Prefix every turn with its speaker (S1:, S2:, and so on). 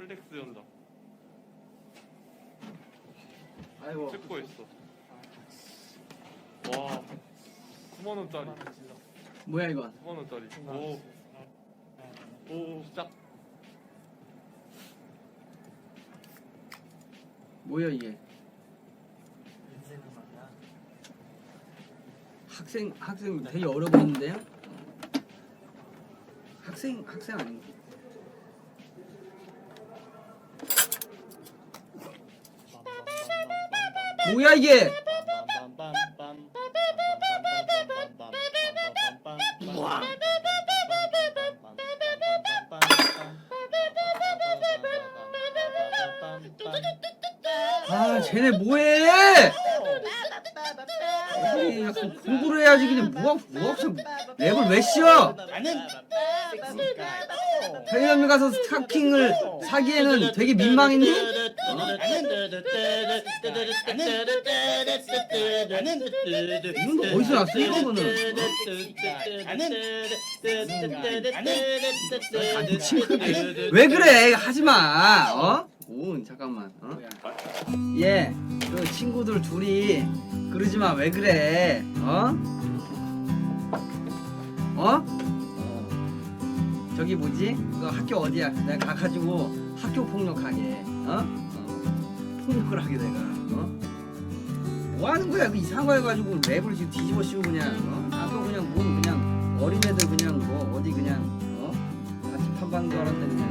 S1: 플렉스 연다.
S2: 아이고.
S1: 찍고 있어. 와. 9만 원짜리.
S2: 뭐야 이건?
S1: 9만 원짜리. 오. 오, 시작.
S2: 뭐야 이게? 학생 학생 되게 어려 보이는데요? 학생 학생 아닌가? 뭐야 이게? 아 쟤네 뭐해? 공부를 해야지 그냥 뭐가 뭐가 없어 랩을 왜 씌워?
S3: 나는
S2: 편의점에 가서 스타킹을 사기에는 되게 민망했니? 이건 어디서 났어 이거는? 아, 왜 그래 하지 마 어? 오 잠깐만 어? 예, 그 친구들 둘이 그러지 마. 왜 그래? 어? 어? 어. 저기 뭐지? 그 학교 어디야? 내가 가가지고 학교 폭력하게. 어? 어? 폭력을 하게 내가. 어? 뭐 하는 거야? 그 이상한 거 해가지고 랩을 지금 뒤집어 씌우고 그냥. 어? 아까 그냥 뭔 그냥 어린애들 그냥 뭐 어디 그냥 어? 같이 판방도 알았네 그냥.